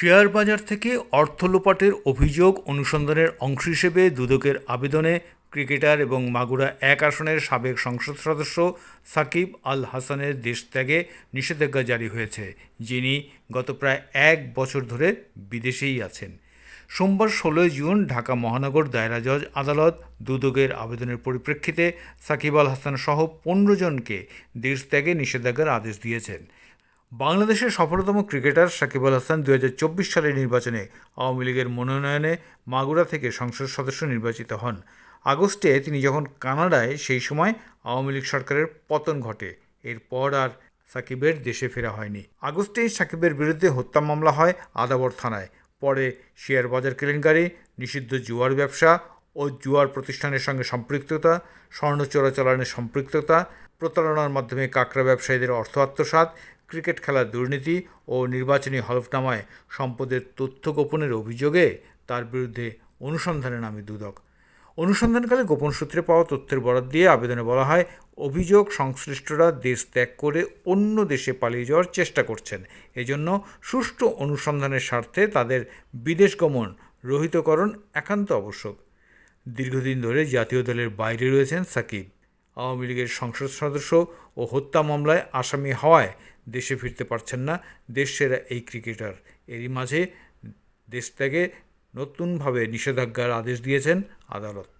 Share বাজার থেকে অর্থ লোপাটের অভিযোগ অনুসন্ধানের অংশ হিসেবে দুদকের আবেদনে ক্রিকেটার এবং মাগুরা এক আসনের সাবেক সংসদ সদস্য সাকিব আল হাসানের দেশত্যাগে নিষেধাজ্ঞা জারি হয়েছে, যিনি গত প্রায় এক বছর ধরে বিদেশেই আছেন। সোমবার ষোলোই জুন ঢাকা মহানগর দায়রা জজ আদালত দুদকের আবেদনের পরিপ্রেক্ষিতে সাকিব আল হাসান সহ পনেরো জনকে দেশত্যাগে নিষেধাজ্ঞার আদেশ দিয়েছেন। বাংলাদেশের সফলতম ক্রিকেটার সাকিব আল হাসান দুই হাজার চব্বিশ সালের নির্বাচনে আওয়ামী লীগের মনোনয়নে মাগুরা থেকে সংসদ সদস্য নির্বাচিত হন। আগস্টে তিনি যখন কানাডায়, সেই সময় আওয়ামী লীগ সরকারের পতন ঘটে। এরপর আর সাকিবের দেশে ফেরা হয়নি। আগস্টেই সাকিবের বিরুদ্ধে হত্যা মামলা হয় আদাবর থানায়। পরে শেয়ার বাজার কেলেঙ্কারি, নিষিদ্ধ জুয়ার ব্যবসা ও জুয়ার প্রতিষ্ঠানের সঙ্গে সম্পৃক্ততা, স্বর্ণ চোরাচালানের সম্পৃক্ততা, প্রতারণার মাধ্যমে কাকড়া ব্যবসায়ীদের অর্থ আত্মসাৎ ক্রিকেট খেলার দুর্নীতি ও নির্বাচনী হলফনামায় সম্পদের তথ্য গোপনের অভিযোগে তার বিরুদ্ধে অনুসন্ধানে নামে দুদক। অনুসন্ধানকালে গোপন সূত্রে পাওয়া তথ্যের বরাদ দিয়ে আবেদনে বলা হয়, অভিযোগ সংশ্লিষ্টরা দেশ ত্যাগ করে অন্য দেশে পালিয়ে যাওয়ার চেষ্টা করছেন। এজন্য সুষ্ঠু অনুসন্ধানের স্বার্থে তাদের বিদেশ গমন রহিতকরণ একান্ত আবশ্যক। দীর্ঘদিন ধরে জাতীয় দলের বাইরে রয়েছেন সাকিব। আওয়ামী লীগের সংসদ সদস্য ও হত্যা মামলায় আসামি হওয়ায় দেশে ফিরতে পারছেন না দেশসেরা এই ক্রিকেটার। এরই মাঝে দেশ ত্যাগে নতুনভাবে নিষেধাজ্ঞার আদেশ দিয়েছেন আদালত।